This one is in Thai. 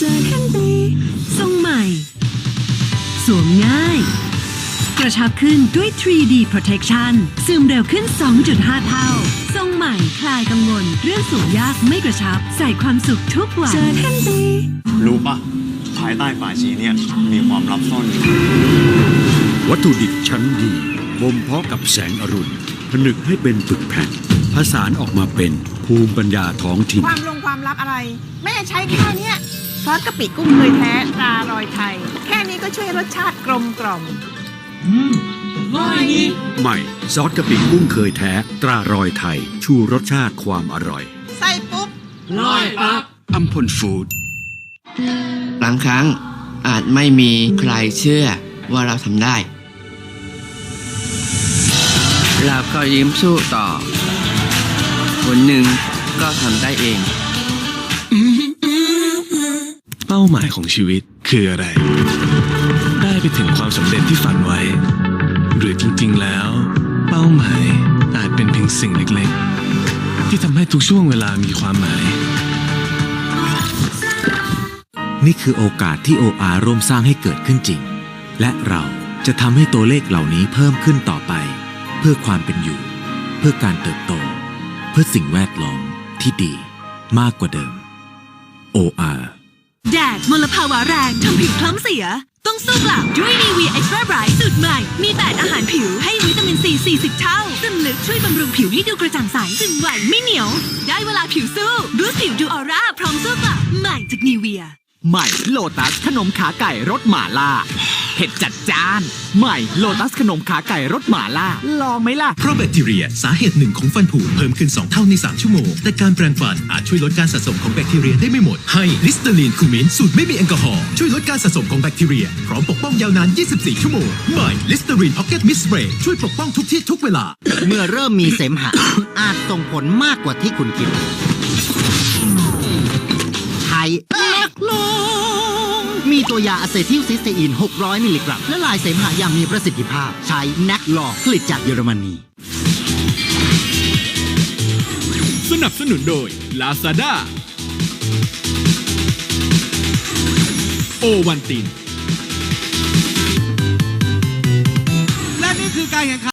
เสื้อขั้นตีทรงใหม่ สวมง่าย กระชับขึ้นด้วย 3D Protection ซึมเร็วขึ้น 2.5 เท่า ทรงใหม่คลายกังวล เรื่องสูงยากไม่กระชับ ใส่ความสุขทุกวันเสื้อขั้นตีรู้ปะภายใต้ฝาชีเนี่ยมีความลับซ่อนอยู่วัตถุดิบชั้นดีบ่มเพาะกับแสงอรุณ ผนึกให้เป็นปึกแผ่นผสานออกมาเป็นภูมิปัญญาท้องถิ่น ความลงความลับอะไร แม่ใช้แค่เนี้ย ซอสกะปิกุ้งเคยแท้ตรารอยไทย แค่นี้ก็ช่วยรสชาติกลมกล่อมใหม่ซอสกะปิกุ้งเคยแท้ ตรารอยไทย ชูรสชาติความอร่อย ใส่ปุ๊บอัมพลฟู้ดบางครั้งอาจไม่มีใครเชื่อว่าเราทำได้ เราก็ยิ้มสู้ต่อคนหนึ่งก็ทำได้เอง เป้าหมายของชีวิตคืออะไร ได้ไปถึงความสำเร็จที่ฝันไว้ หรือจริงๆแล้ว เป้าหมายอาจเป็นเพียงสิ่งเล็กๆ ที่ทำให้ทุกช่วงเวลามีความหมาย นี่คือโอกาสที่ OR ร่วมสร้างให้เกิดขึ้นจริง และเราจะทำให้ตัวเลขเหล่านี้เพิ่มขึ้นต่อไป เพื่อความเป็นอยู่ เพื่อการเติบโต เพื่อสิ่งแวดล้อมที่ดีมากกว่าเดิม OR แดดมลภาวะแรงทำผิวคล้ำเสีย ต้องสู้กลับด้วยนีวีเอ็กซ์ตร้าไบรท์สูตรใหม่ มี8อาหารผิวให้วิตามินซี 40 เท่า ซึมลึกช่วยบำรุงผิวให้ดูกระจ่างใสซึมไหวไม่เหนียว ได้เวลาผิวสู้บูสต์ผิวดูออร่าพร้อมสู้กลับใหม่จากนีเวียใหม่โลตัสขนมขาไก่รสหม่าล่า เผ็ดจัดจาน ใหม่โลตัสขนมขาไก่รสหม่าล่า ลองไหมล่ะ เพราะแบคทีเรีย สาเหตุหนึ่งของฟันผุเพิ่มขึ้น 2 เท่าใน 3 ชั่วโมง แต่การแปรงฟันอาจช่วยลดการสะสมของแบคทีเรียได้ไม่หมด ให้ลิสเตอรีนคูมินสูตรไม่มีแอลกอฮอล์ช่วยลดการสะสมของแบคทีเรีย พร้อมปกป้องยาวนาน 24 ชั่วโมง ใหม่ลิสเตอรีนพ็อกเก็ตมิสเ a รย์ช่วยปกป้องทุกที่ทุกเวลา เมื่อเริ่มมีเสมหะ อาจส่งผลมากกว่าที่คุณคิดไทยเล็กลง มีตัวยาอะเซทิลซิสเตอีน 600 มิลลิกรัม และลายเสมหะอย่างมีประสิทธิภาพ ใช้แนกลองผลิตจากเยอรมนี สนับสนุนโดย Lazada โอวันติน และนี่คือการแข่งขัน